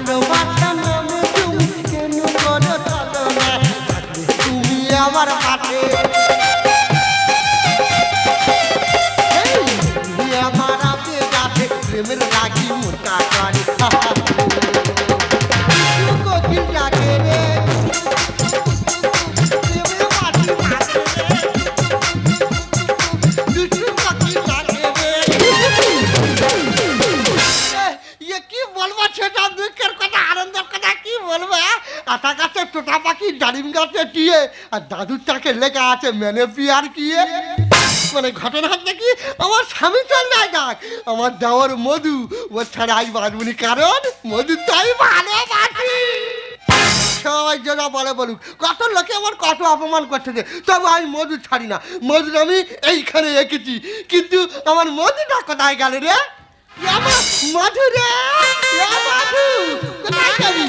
ভালোবাসা বলব, সেটা দুঃখের কথা, আনন্দের কথা, কি বলব আটা গাছে টোটা পাখি ডালিম গাছে টিয়ে, আর দাদুর চাকে লেখা আছে, মেনে পিয়ার কিয়ে? মানে ঘটনা হচ্ছে কি, আমার স্বামী চল যাক আমার দেওয়ার মধু, ও ছাড়া আমি বাঁচবনি কারণ মধু তাই ভালোবাসি। সবাই যেটা বলে বলুক, কত লোকে আমার কত অপমান করতেছে তবে আমি মধু ছাড়ি না মধু আমি এইখানে এঁকেছি কিন্তু আমার মধুটা কোথায় গেল রে? মধু রে! মধু! কোথায় গেলি?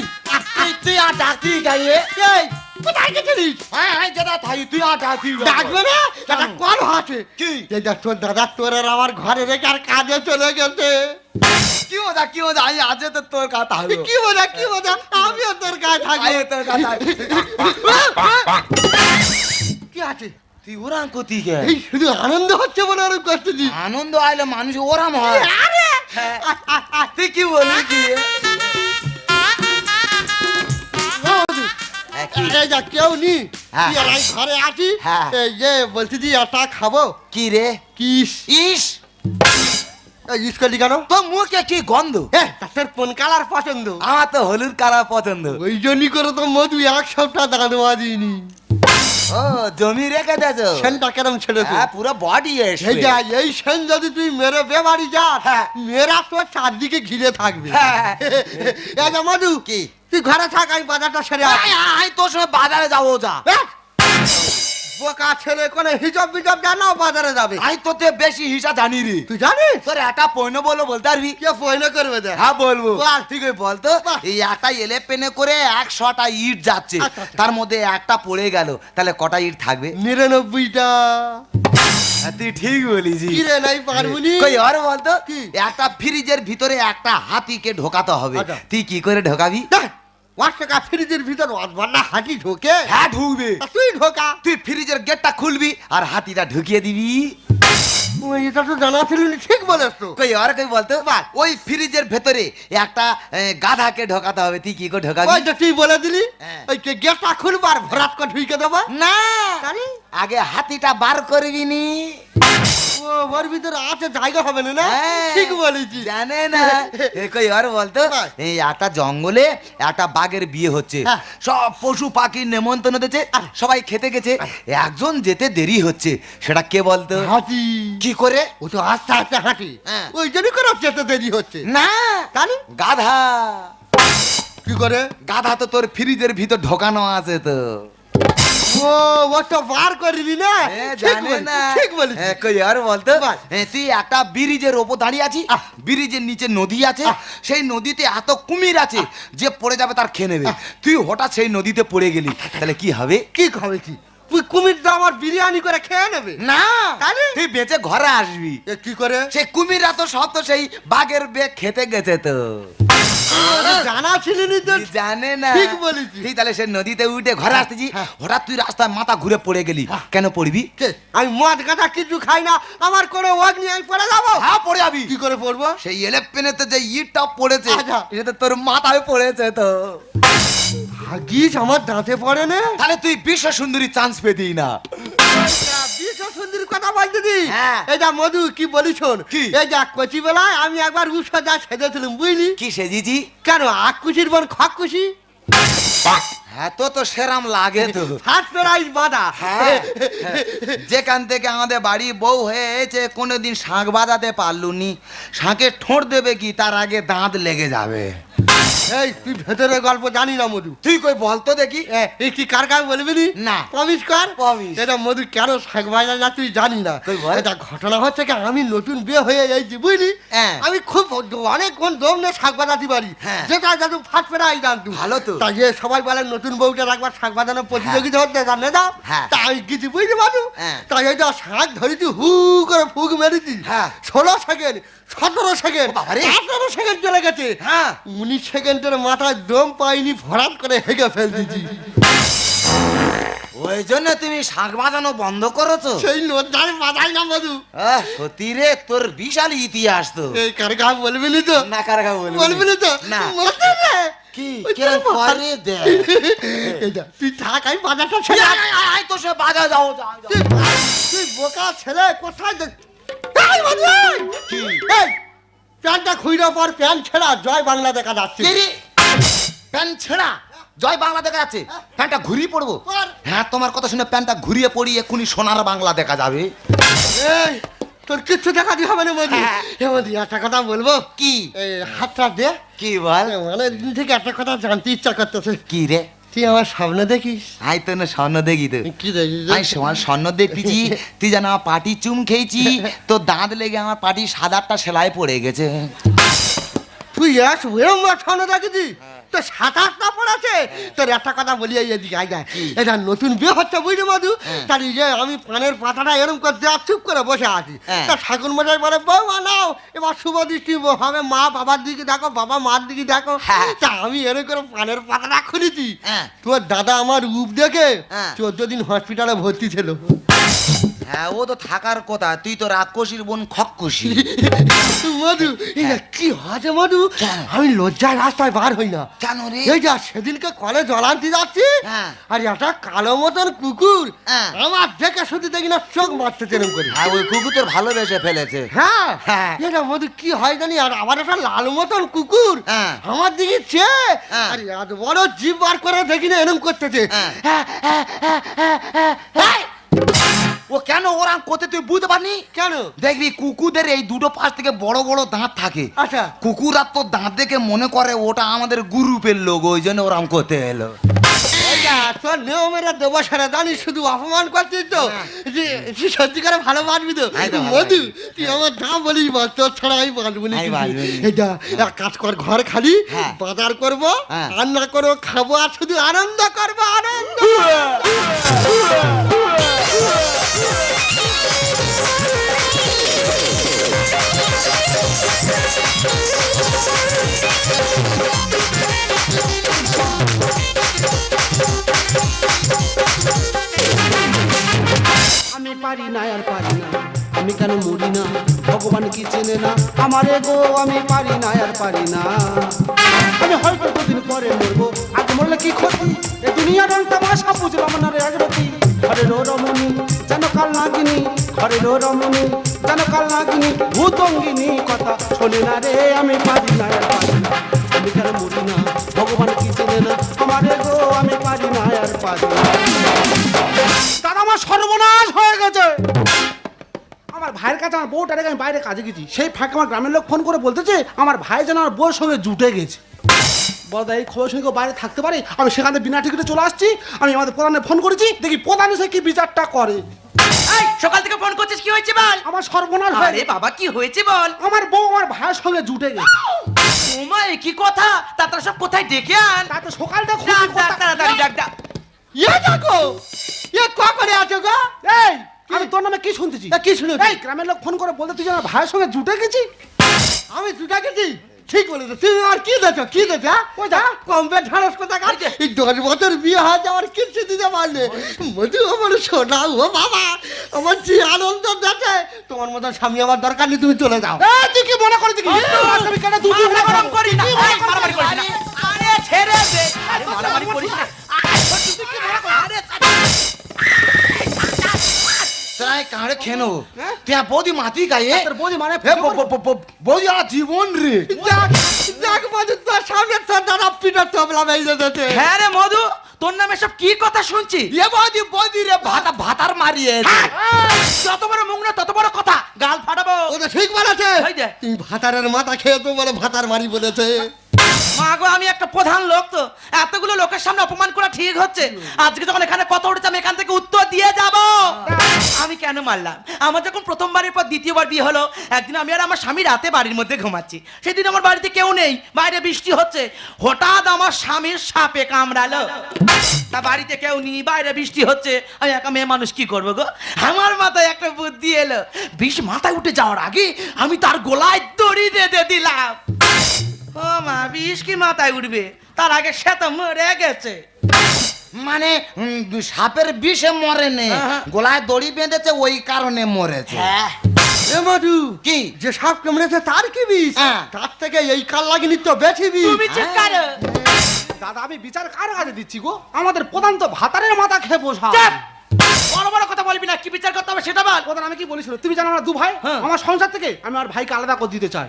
তুই তুই আর ডাকতি গাইয়ে এই কোথায় গেছিলিস? হ্যাঁ হ্যাঁ যেটা থাই তুই আর ডাকতি ডাকবে না? একটা কল আছে কি? এই দেখ তোর দাদা তোর আর আমার ঘরে রেখে আর কাজে চলে গেছে। কি মজা কি মজা আমি আজ তো তোর কথা কি কি আমিও তোর থাকব। তোর কথা কি আছে? তুই ওরাম শুধু আনন্দ হচ্ছে বলে আনন্দ আইলে মানুষ ওরাম হয়। আরে তুই কি কি হ্যাঁ, কি? কেউ নি। হ্যাঁ। তুই ঘরে আছি। হ্যাঁ। যে বলছি যে একটা খাব? কি রে? কিস ইস? করলি কেন? মুখে কি গন্ধ? কোন কালার পছন্দ? আমার তো হলুদ কালার পছন্দ। ওই জন্যই করে তো মধু এক সপ্তাহ দাঁড় দিইনি ও জমি রেখে দেছো সেনটা কেরম ছেড়ে হ্যাঁ পুরো বডি এই যা এই সেন যদি তুই মেরে বেবাড়ি যাস হ্যাঁ। মেয়েরা তোর চারদিকে ঘিরে থাকবে হ্যাঁ। এই যে মধু কি? তুই ঘরে থাক আমি বাজারটা সেরে আমি তোর সঙ্গে বাজারে যাব যা এই! বোকা ছেলে কোনো হিসাব বিজাব জানাও বাজারে যাবে? আমি তোতে বেশি হিসাব জানি রে। তুই জানিস? তোর একটা পয়ন বলো বলতে পারবি? কে পয়না করবে দেখ। হ্যাঁ বলব। বল। ঠিক এই একটা এলে পেনে করে একশোটা ইট যাচ্ছে। আচ্ছা, আচ্ছা। তার মধ্যে একটা পড়ে গেল তাহলে কটা ইট থাকবে? নিরানব্বইটা। হ্যাঁ, তুই ঠিক বলিস নাই পারবুনি কই আর বলতো? একটা ফ্রিজের ভিতরে একটা হাতিকে ঢোকাতে হবে। আচ্ছা। তুই কি করে ঢোকাবি? পাঁচ টাকা ফ্রিজের ভিতর অদবান্না হাতি ঢোকে। হ্যাঁ ঢুকবে। তুই ঢোকা। তুই ফ্রিজের গেটটা খুলবি আর হাতিটা ঢুকিয়ে দিবি। এটা তো জানা ছিল না, ঠিক বলেছ তো। কই আর কই বলতো? ওই ফ্রিজের ভেতরে একটা এ, গাধাকে ঢোকাতে হবে তুই কি করে ঢোকাবি? ওই তুই বলে দিলি হ্যাঁ। ওই গেটটা খুলবার ভরাট করে ঢুকে দেবো। না। তাহলে? আগে হাতিটা বার করবি নি। ও ওর ভিতরে আছে জায়গা হবে না না? হ্যাঁ, ঠিক বলেছি জানে না। এ কই আর বলতো। এই একটা জঙ্গলে একটা বাঘের বিয়ে হচ্ছে। হ্যাঁ। সব পশু পাখির নেমন্তন্ন দিয়েছে সবাই খেতে গেছে। একজন যেতে দেরি হচ্ছে সেটা কে বলতো? হাঁটি কি করে? ও তো আস্তে আস্তে হাঁটি। হ্যাঁ। ওই জন্যই করে যেতে দেরি হচ্ছে। না। তাহলে? গাধা। কি করে? গাধা তো তোর ফ্রিজের ভিতর ঢোকানো আছে তো। ও বার করবি না জানে না। ঠিক বলিস কই আর বলতো তুই একটা ব্রিজের ওপর দাঁড়িয়ে ব্রিজের নিচে নদী আছে। সেই নদীতে এত কুমির আছে যে পড়ে যাবে তার খেয়ে নেবে। তুই হঠাৎ সেই নদীতে পড়ে গেলি। তাহলে কি হবে? কি খাবে কি? তুই কুমিরটা আমার বিরিয়ানি করে খেয়ে নেবে। না। তাহলে? তুই বেঁচে ঘরে আসবি। কি করে? সেই কুমিররা তো সব তো সেই বাঘের বেগ খেতে গেছে তো। জানা ছিল তো। তুই জানে না। ঠিক বলেছিস। তুই তাহলে সে নদীতে উঠে ঘরে আসতেছি। হ্যাঁ। হঠাৎ তুই রাস্তায় মাথা ঘুরে পড়ে গেলি। হ্যাঁ। কেন পড়বি? আমি মদ গাঁজা কিছু খাই না। আমার কোনো অগ্নি আমি পড়ে যাব। হ্যাঁ পড়ে যাবি। কি করে পড়ব? সেই এলেপেনেতে যে ইটটা পড়েছে আচ্ছা। এটা তোর মাথায় পড়েছে তো। ভাগিস আমার দাঁতে পড়ে না। তাহলে তুই বিশ্ব সুন্দরী চান্স পেতি না। বিশ্ব সুন্দরী কথা বলতে দি হ্যাঁ। এই যা মধু কি বলি শোন? এই যা কচি বেলায় আমি একবার উৎসব যা সেজেছিলাম বুঝলি? কি সেজিছি? কেন আকুশির বোন খকুশি? হ্যাঁ তো তো সেরাম লাগে। তো ফার্স্ট প্রাইজ বাঁধা। হ্যাঁ। হ্যাঁ। যেখান থেকে আমাদের বাড়ি বউ হয়েছে কোনোদিন শাঁখ বাজাতে পারলুনি। শাঁখে ঠোঁট দেবে কি তার আগে দাঁত লেগে যাবে। এই তুই ভেতরে গল্প জানি না মধু। তুই কই দেখি। এই কি কার কার বলবি নি? না। প্রমিস কর। প্রমিস। এটা মধু কেন শাক বাজা না তুই জানি না। এটা ঘটনা হচ্ছে কি আমি নতুন বিয়ে হয়ে যাইছি বুঝলি? হ্যাঁ। আমি খুব অনেকক্ষণ দমনে শাক বাজাতে পারি। হ্যাঁ। যেটা যাতে ফার্স্ট প্রাইজ জানতু ভালো তো। তাই সবাই বলে নতুন বউটা একবার শাক বাজানোর প্রতিযোগিতা হচ্ছে জানে দাও হ্যাঁ। তা আমি কিছু বুঝতে পারু হ্যাঁ। তাই যা শাক ধরেছি হু করে ফুক মেরেছি। হ্যাঁ। ষোলো সেকেন্ড সতেরো সেকেন্ড। আঠারো সেকেন্ড চলে গেছে। হ্যাঁ। উনিশ সেকেন্ডের মাথায় দম পাইনি ভরাট করে হেগে ফেল দিছি ওই জন্য তুমি শাঁখ বাজানো বন্ধ করেছ? সেই লজ্জায় বাজাই না মধু। সত্যি রে তোর বিশাল ইতিহাস তো। এই কারগা বলবি নি তো? না কারগা বলবি বলবি নি তো? না। কি? ওই কে তোর মাথা- করে দে। এই তুই থাক আমি বাজারটা ছেড়ে আয়, আয়, আয়, তো সে বাজা যাও যাও, যাও। তুই তুই বোকা ছেলে কোথায় দেখ এই মধু এই! কি? এই প্যান্টটা খুইরা পর প্যান্ট ছেড়া জয় বাংলা দেখা যাচ্ছে। প্যান্ট ছেঁড়া? জয় বাংলা দেখা যাচ্ছে? প্যান্টটা ঘুরিয়ে পড়ব। হ্যাঁ তোমার কথা শুনে প্যান্টটা ঘুরিয়ে পড়ি এক্ষুনি সোনার বাংলা দেখা যাবে। তোর কিচ্ছু দেখা দিয়ে হবে না মধু হ্যাঁ। এ একটা কথা বলব? কি? এই হাতটা দে। কি বল? মানে দিন থেকে একটা কথা জানতে ইচ্ছা করতেছে। কি রে? তুই আমার সামনে দেখিস। আই তো না স্বর্ণ দেখি তো। কি দেখিস আমি সমান স্বর্ণ দেখতেছি। তুই যেন আমার পাটি চুম খেয়েছি। তো দাঁত লেগে আমার পাটি সাদারটা সেলাই পড়ে গেছে। তুই এক সামনে দেখেছি তো সাতাশ না পড়াছে তোর একটা কথা বলি এদিকে আই দেখ এটা নতুন বিয়ে হচ্ছে বুঝলি মধু হ্যাঁ। তার যে আমি পানের পাতাটা এরম করে দেওয়া চুপ করে বসে আছি হ্যাঁ। তা ঠাকুর মশাই বলে বউ নাও এবার শুভ দৃষ্টি হবে মা বাবার দিকে দেখো বাবা মার দিকে দেখো হ্যাঁ। তা আমি এরকম করে পানের পাতাটা খুলেছি হ্যাঁ। তোর দাদা আমার রূপ দেখে হ্যাঁ। চোদ্দ দিন হসপিটালে ভর্তি ছিল হ্যাঁ ও তো থাকার কথা তুই তো রাক্ষসীর বোন খক্কসি মধু এই যে কি হয়েছে মধু আমি লজ্জায় রাস্তায় বার হই না কেন রে এই যা সেদিনকে কলে জল আনতে যাচ্ছি হ্যাঁ। আর একটা কালো মতন কুকুর হ্যাঁ। আমার দেখে শুধু দেখি না চোখ মারতে চেরম করি হ্যাঁ ওই কুকুর তোর ভালোবেসে ফেলেছে হ্যাঁ হ্যাঁ। এটা মধু কি হয় জানি আর আবার একটা লাল মতন কুকুর হ্যাঁ। আমার দিকে চেয়ে হ্যাঁ। আর বড় জিভ বার করে দেখি না এরম করতেছে হ্যাঁ। হ্যাঁ, হ্যাঁ, হ্যাঁ, হ্যাঁ, হ্যাঁ, হ্যাঁ। কেন ওরা কোথা তুই বুঝতে পারনি কেন? দেখবি কুকুরদের এই দুটো পাশ থেকে বড় বড় দাঁত থাকে। আচ্ছা। কুকুর তোর দাঁত দেখে মনে করে ওটা আমাদের গ্রুপের লোক ওই জন্য ওরাম করতে এলো? তোর নিয়মেরা দেবো সারা জানি শুধু অপমান করছিস তো? যে যে সত্যি করে ভালো বাঁচবি তো? হ্যাঁ। তো মধু তুই আমার বলিস বল তোর ছাড়া আমি বাঁচবো এক কাজ কর ঘর খালি হ্যাঁ। বাজার করব হ্যাঁ। রান্না করব খাব আর শুধু আনন্দ করব আনন্দ আমারে গো, আমি পারি না, আর পারি না। আমি হয়তো দুদিন পরে মরবো। আগে মরলে কি ক্ষতি? এ দুনিয়া রং তামাশা, বুঝলাম না রে আগরতি ঘরে রো রমণী যেন কাল নাগিনী? ঘরে রো রমণী যেন কাল নাগিনী? ভূতঙ্গিনী, কথা শোনে না রে, আমি পারি না, আর পারি না। আমি কেন মরি না? ভগবান কি চেনে না আমারে গো, আমি পারি না, আর পারি না। দাদা আমার সর্বনাশ হয়ে গেছে। আমার ভাইয়ের কাছে আমার বউটা রেখে আমি বাইরে কাজে গেছি। সেই ফাঁকে আমার গ্রামের লোক ফোন করে বলতেছে আমার ভাই যেন আমার বউর সঙ্গে জুটে গেছে। বলদা এই খবর শুনে কেউ বাইরে থাকতে পারে? আমি সেখানে বিনা টিকিটে চলে আসছি আমি আমাদের প্রধানে ফোন করেছি দেখি প্রধান এসে কি বিচারটা করে। এই, সকাল থেকে ফোন করছিস কি হয়েছে বল? আমার সর্বনাশ হয়ে আরে বাবা কি হয়েছে বল? আমার বউ আমার ভাইয়ের সঙ্গে জুটে গেছে। ওমা কি কথা? তারা সব কোথায় ডেকে আন? তাতে সকালটা খুব ডাক ডাক তাড়াতাড়ি ডাক ডাক। ইয়ে দেখো ইয়ে ক করে আছো গো? এই আমি তোর নামে কি শুনতেছি? কি শুনেছি? এই গ্রামের লোক ফোন করে বলতে তুই যে আমার ভাইয়ের সঙ্গে জুটে গেছি। আমি জুটে গেছি। ঠিক বলেছ তুমি আর কি দেখো কি দেখো ওই দা কমবে ঢাড়স কথা কার এই দশ বছর বিয়ে হয়েছে আমার কিচ্ছু দিতে পারলে। মধু আমার সোনা ও বাবা আমার যে আনন্দ দেখে তোমার মতো স্বামী আমার দরকার নেই তুমি চলে যাও। এই তুই কি মনে করেছিস কি আমি কেন গরম করিস না? মারামারি করিস না। আরে ছেড়ে দে। মারামারি করিস না। খেনো। তুই বৌদি মাতি গায়ে? তোর বৌদি মানে বৌদি আমার জীবন রে। দেখ মধু তোর সামনে তোর দাদা পিটার তবলা বেজে দিতে হ্যাঁ রে মধু তোর নামে সব কি কথা শুনছি? এ বৌদি বৌদি রে ভাতা ভাতার মারিয়ে যত বড় মুখ না তত বড় কথা। গাল ফাটাবো। ও ঠিক বলেছে। এই যে। ভাতারের মাথা খেয়ে তো বলে ভাতার মারি বলেছে। প্রধান লোক তো। এতগুলো লোকের সামনে অপমান করা ঠিক হচ্ছে। আজকে যখন এখানে কথা উঠেছে, আমি এখান থেকে উত্তর দিয়ে যাব। আমি কেন মারলাম? আমার যখন প্রথমবারের পর দ্বিতীয়বার বিয়ে হলো, একদিন আমি আর আমার স্বামী রাতে বাড়ির মধ্যে ঘুমাচ্ছি। সেদিন আমার বাড়িতে কেউ নেই, বাইরে বৃষ্টি হচ্ছে। হঠাৎ আমার স্বামীর সাপে কামড়ালো। তা বাড়িতে কেউ নেই, বাইরে বৃষ্টি হচ্ছে। আমি একা মেয়ে মানুষ কি করব গো? আমার মাথায় একটা বুদ্ধি এলো। বিষ মাথায় উঠে যাওয়ার আগে আমি তার গোলায় দড়ি বেঁধে দিলাম। ও মা বিষ কি মাথায় উঠবে? তার আগে সে তো মরে গেছে। মানে সাপের বিষে মরে নে হ্যাঁ। গোলায় দড়ি বেঁধেছে ওই কারণে মরেছে। হ্যাঁ। মধু কি? যে সাপ কামড়েছে তার কি বিষ? হ্যাঁ। তার থেকে এই কাল লাগিনি তো বেশি বিষ। তুমি চুপ করো। দাদা আমি বিচার কার কাছে দিচ্ছি গো? আমাদের প্রধান তো ভাতারের মাথা খেয়ে বসা বড় বড় কথা বলবি না কি বিচার করতে হবে সেটা বল। প্রধান আমি কি বলেছিল তুমি জানো আমরা দু ভাই? হ্যাঁ। আমার সংসার থেকে আমি আর ভাইকে আলাদা করে দিতে চাই।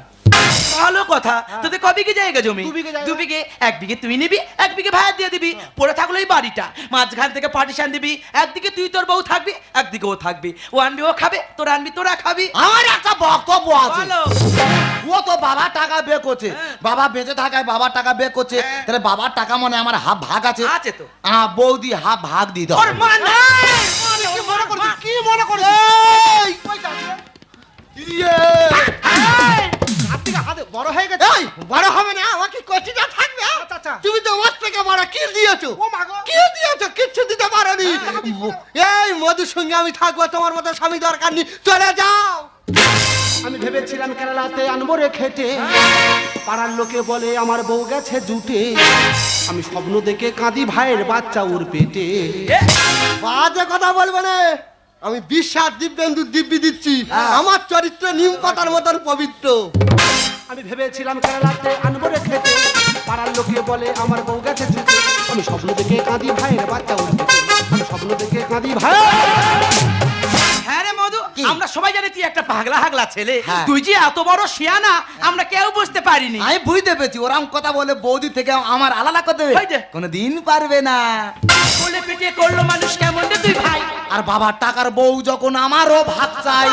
ভালো কথা। তোদের ক বিঘে জায়গা জমি? দু বিঘে। দু এক বিঘে তুই নিবি এক বিঘে ভাইয়ের দিয়ে দিবি। পড়ে থাকল এই বাড়িটা। মাঝখান থেকে পার্টিশন দিবি। একদিকে তুই তোর বউ থাকবি একদিকে ও থাকবি। ও আনবি ও খাবে তোর আনবি তোরা খাবি। আমার একটা বক্তব্য আছে। ও তো বাবা টাকা বে করছে। হ্যাঁ। বাবা বেঁচে থাকায় বাবার টাকা বে করছে। হ্যাঁ। তাহলে বাবার টাকা মানে আমার হাফ ভাগ আছে। আছে তো। আ, বৌদি হাফ ভাগ দিতে ওর হবে মা না। কি মনে করছিস? থেকে হাতে বড় হয়ে গেছে। এই, বড় হবে না আমাকে কচিটা থাকবে? আচ্ছা, আচ্ছা। তুমি তো ওর থেকে বড় কি দিয়েছ? ও মা গো। কি দিয়েছ? কিচ্ছু দিতে পারোনি। এই মধুর সঙ্গে আমি থাকব তোমার মতো স্বামী দরকার নেই। চলে যাও। আমি ভেবেছিলাম কেরালাতে আনব রে খেটে। পাড়ার লোকে বলে আমার বউ গেছে জুটে। আমি স্বপ্ন দেখে কাঁদি ভাইয়ের বাচ্চা ওর পেটে। বাজে কথা বলবে না। আমি বিশ্বাস দিব্যেন্দু দিব্যি দিচ্ছি। আমার চরিত্র নিম পাতার মতন পবিত্র। আমি ভেবেছিলাম কেরালাতে আনব রে খেতে। পাড়ার লোকে বলে আমার বউ গেছে আমি স্বপ্ন দেখে কাঁদি ভাইয়ের বাচ্চা আমি স্বপ্ন দেখে কাঁদি ভাই সবাই জানে তুই একটা পাগলা হাগলা ছেলে। হ্যাঁ। তুই যে এত বড় শিয়ানা আমরা কেউ বুঝতে পারিনি। আমি বুঝতে পেরেছি ওরাম কথা বলে বৌদি থেকে আমার আলাদা করতে ওই যে। কোনো দিন পারবে না। বলে পিটিয়ে করল মানুষ কেমন রে তুই ভাই? আর বাবার টাকার বউ যখন আমারও ভাগ চাই।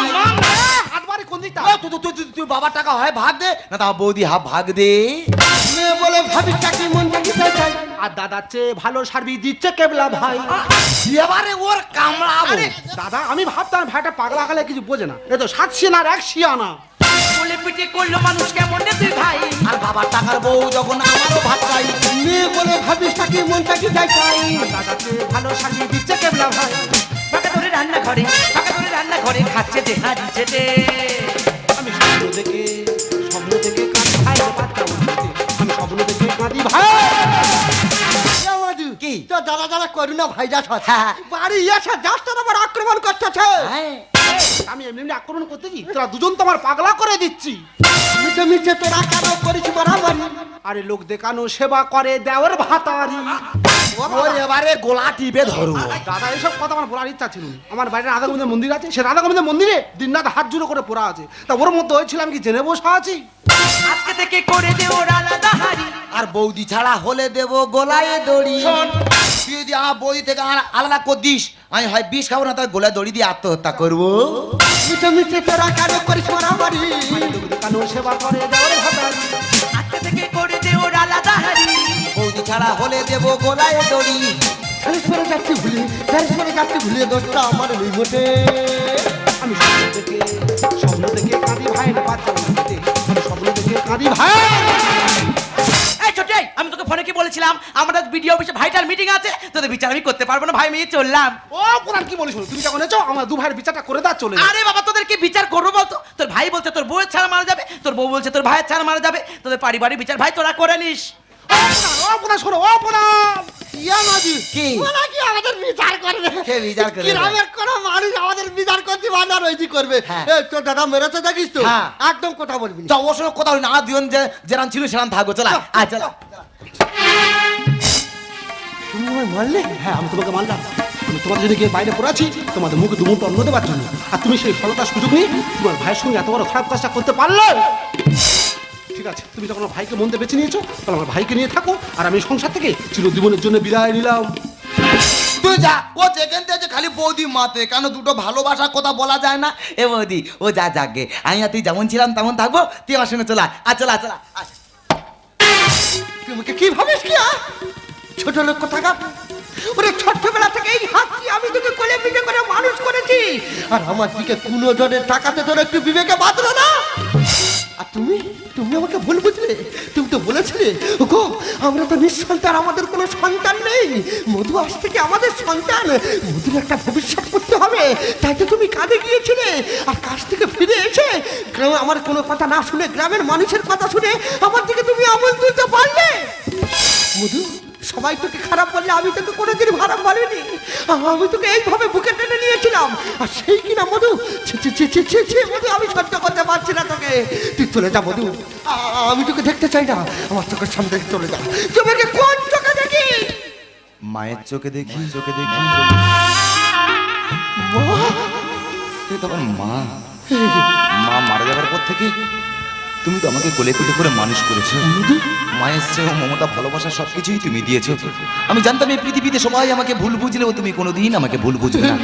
তুই- বাবার টাকা হয় ভাগ দে। না তা বৌদি হাফ ভাগ দে। মেয়ে বলে ভাবি চাকরি মন চাই আর দাদার চেয়ে ভালো সার্ভিস দিচ্ছে কেবলা ভাই। এবারে ওর কামড়াবো। দাদা আমি ভাবতাম ভাইটা পাগলা গেলে কিছু বোঝে না। এ তো সাত সিয়ানার এক সিয়ানা কোলে পিটিয়ে করল মানুষ কেমন তুই ভাই। আর বাবার টাকার বউ যখন আমারও ভাগ চাই। মেয়ে বলে ভাবি চাকরি মন চাকরি চাই চাই দাদার চেয়ে ভালো সার্ভিস দিচ্ছে কেবলা ভাই। ফাঁকা ধরে রান্না ঘরে ফাঁকা করে রান্না ঘরে খাচ্ছে হাঁড়ি চেটে আমি স্বপ্ন দেখে স্বপ্ন দেখে কাঁদি ভাই। আমি স্বপ্ন দেখে কাঁদি ভাই। কি? তো দাদা দাদা করুণা ভাই যাস হ্যাঁ। বাড়ি এসে যাস তোর আবার আক্রমণ করতেছে হ্যাঁ। আমি এমনি এমনি আক্রমণ করতেছি তোরা দুজন তো আমার পাগলা করে দিচ্ছি মিছে মিছে তোরা কেন করিস বরাবরি আরে লোক দেখানো সেবা করে দেওয়ার ভাতারি ওর এবারে গোলা টিপে ধরবো দাদা এইসব কথা আমার বলার ইচ্ছা ছিল না। আমার বাইরে রাধা গোবিন্দের মন্দির আছে সে রাধা গোবিন্দের মন্দিরে দিন রাত হাত জুড়ে করে পড়া আছে তা ওর মধ্যে হয়েছিল আমি কি জেনে বসা আছি আজকে থেকে করে দে ওর আলাদা হাঁড়ি আর বৌদি ছাড়া হলে দেব গোলায় দড়ি শোন। তুই যদি আমার বৌদি থেকে আমার আলাদা করে দিস আমি হয় বিষ খাব না তার গোলায় দড়ি দিয়ে আত্মহত্যা করব। মিছে মিছে তোরা কেন করিস বরাবরি লোক সেবা করে আজকে থেকে করে দে ওর আলাদা বৌদি ছাড়া হলে দেব গোলায় দড়ি। খালিস করে যাচ্ছি ভুলি খালিস করে যাচ্ছি ভুলিয়ে দোষটা আমার আমি স্বপ্ন দেখে স্বপ্ন দেখে কাঁদি ভাই বাচ্চা আমি স্বপ্ন দেখে কাঁদি ভাই এই ছোটে আমি তোকে ফোনে কি বলেছিলাম? আমাদের ভিডিও অফিসে ভাইটার মিটিং আছে তোদের বিচার আমি করতে পারব না ভাই মেয়ে চললাম। ও কোরআন কি বলিস তুমি যখন এসো আমার দু ভাইয়ের বিচারটা করে দাও চলে আরে বাবা তোদের কি বিচার করব বলতো? তোর ভাই বলছে তোর বউয়ের ছাড়া মারা যাবে তোর বউ বলছে তোর ভাইয়ের ছাড়া মারা যাবে তোদের পারিবারিক বিচার ভাই তোরা করে নিস। ও প্রণাম, ও শোনো ইয়া মাঝি কি? ওরা কি আমাদের বিচার করবে? কে বিচার করবে? গ্রামের কোনো মানুষ আমাদের বিচার করতে রইজি করবে। হ্যাঁ। এ তোর দাদা মেরেছে দেখিস তো? হ্যাঁ। একদম কথা বলবি না। তো অবশ্য কথা না। যে ছিল সেরাম থাকব চলা। আয় চলা। তুমি আমায় মারলে? হ্যাঁ আমি তোমাকে আমি তোমাদের জন্য গিয়ে বাইরে পড়াচ্ছি তোমাদের মুখে দুমুট অন্ন দেবার জন্য। আর তুমি সেই ফলতার সুযোগ নিয়ে তোমার ভাইয়ের সঙ্গে এত বড় খারাপ কাজটা করতে পারলে? ঠিক আছে তুমি যখন আমার ভাইকে মনতে বেছে নিয়েছো তাহলে আমার ভাইকে নিয়ে থাকো আর আমি সংসার থেকে চিরজীবনের জন্য বিদায় নিলাম। তুই যা ও যেখান থেকে খালি বৌদি মাতে কেন দুটো ভালোবাসার কথা বলা যায় না? এ বৌদি ও যা যাকে। আমি আর তুই যেমন ছিলাম তেমন থাকব তুই আমার সঙ্গে চলা আর চলা চলা তুই আমাকে কি ভাবিস কি ছোট লোক কোথাকার? ওরে ছোট্টবেলা থেকে এই হাতটি আমি তোকে কোলে পিঠে করে মানুষ করেছি। আর আমার দিকে কোনো জনের টাকাতে তোর একটু বিবেকে বাঁধলো না? আর তুমি? তুমি আমাকে ভুল বুঝলে? তুমি তো বলেছিলে। ওগো, আমরা তো নিঃসন্তান আমাদের কোনো সন্তান নেই। মধু আজ থেকে আমাদের সন্তান। মধুর একটা ভবিষ্যৎ করতে হবে। তাই তো তুমি কাঁদে গিয়েছিলে। আর কাছ থেকে ফিরে এসে গ্রামে আমার কোনো কথা না শুনে, গ্রামের মানুষের কথা শুনে আমার দিকে তুমি আমল তুলতে পারলে? মধু সবাই তোকে খারাপ বললে আমি তোকে কোনোদিন খারাপ বলিনি। আমি তোকে এইভাবে বুকে টেনে নিয়েছিলাম। আর সেই কিনা মধু? ছি ছি ছি ছি ছি ছি মধু আমি সহ্য করতে পারছি না তোকে। তুই চলে যা মধু। আমি তোকে দেখতে চাই না। আমার চোখের সামনে চলে যা। তোমাকে কোন চোখে দেখি? মায়ের চোখে দেখি চোখে দেখি তুই তো আমার মা। মা মারা যাবার পর থেকে তুমি তো আমাকে কোলে পিঠে করে মানুষ করেছ। মায়ের স্নেহ মমতা ভালোবাসা সবকিছুই তুমি দিয়েছ। আমি জানতাম এই পৃথিবীতে সবাই আমাকে ভুল বুঝলেও তুমি কোনোদিন আমাকে ভুল বুঝবে না।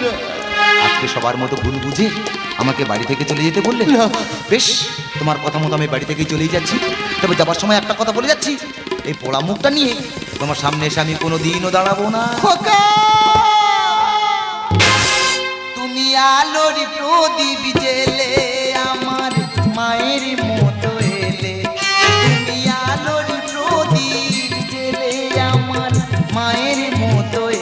আজকে সবার মতো ভুল বুঝে আমাকে বাড়ি থেকে চলে যেতে বললে? বেশ তোমার কথা মতো আমি বাড়ি থেকেই চলেই যাচ্ছি। তবে যাবার সময় একটা কথা বলে যাচ্ছি। এই পোড়া মুখটা নিয়ে তোমার সামনে এসে আমি কোনো দিনও দাঁড়াবো না। তুমি আলোর প্রদীপ জেলে আমার মায়ের মতো মায়ের মতো